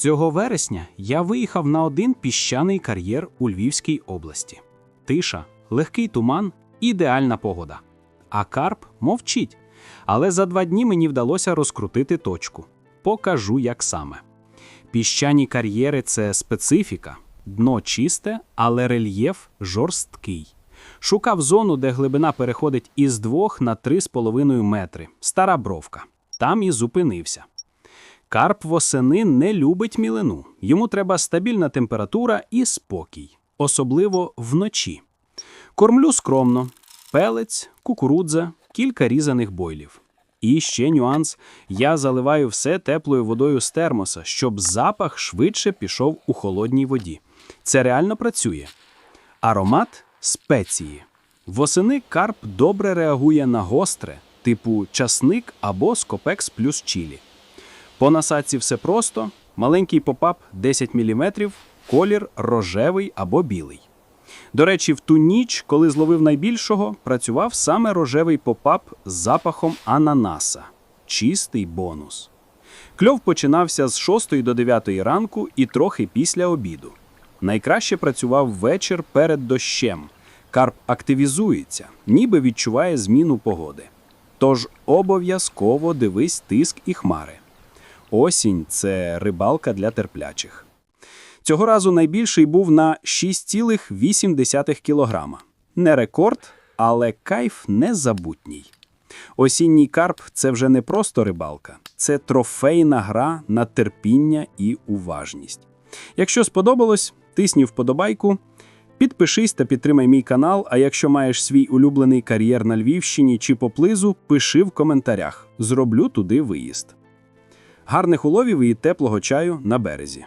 Цього вересня я виїхав на один піщаний кар'єр у Львівській області. Тиша, легкий туман, ідеальна погода. А карп мовчить. Але за два дні мені вдалося розкрутити точку. Покажу, як саме. Піщані кар'єри це специфіка, дно чисте, але рельєф жорсткий. Шукав зону, де глибина переходить із 2 на 3,5 метри. Стара бровка. Там і зупинився. Карп восени не любить мілину. Йому треба стабільна температура і спокій, особливо вночі. Кормлю скромно: пелець, кукурудза, кілька різаних бойлів. І ще нюанс: я заливаю все теплою водою з термоса, щоб запах швидше пішов у холодній воді. Це реально працює. Аромат спеції. Восени карп добре реагує на гостре, типу часник або скопекс плюс чілі. По насадці все просто: маленький попап 10 мм, колір рожевий або білий. До речі, в ту ніч, коли зловив найбільшого, працював саме рожевий попап з запахом ананаса. Чистий бонус. Кльов починався з 6 до 9 ранку і трохи після обіду. Найкраще працював вечір перед дощем. Карп активізується, ніби відчуває зміну погоди. Тож обов'язково дивись тиск і хмари. Осінь це рибалка для терплячих. Цього разу найбільший був на 6,8 кілограма. Не рекорд, але кайф незабутній. Осінній карп це вже не просто рибалка, це трофейна гра на терпіння і уважність. Якщо сподобалось, тисні вподобайку, підпишись та підтримай мій канал. А якщо маєш свій улюблений кар'єр на Львівщині чи поблизу, пиши в коментарях. Зроблю туди виїзд. Гарних уловів і теплого чаю на березі.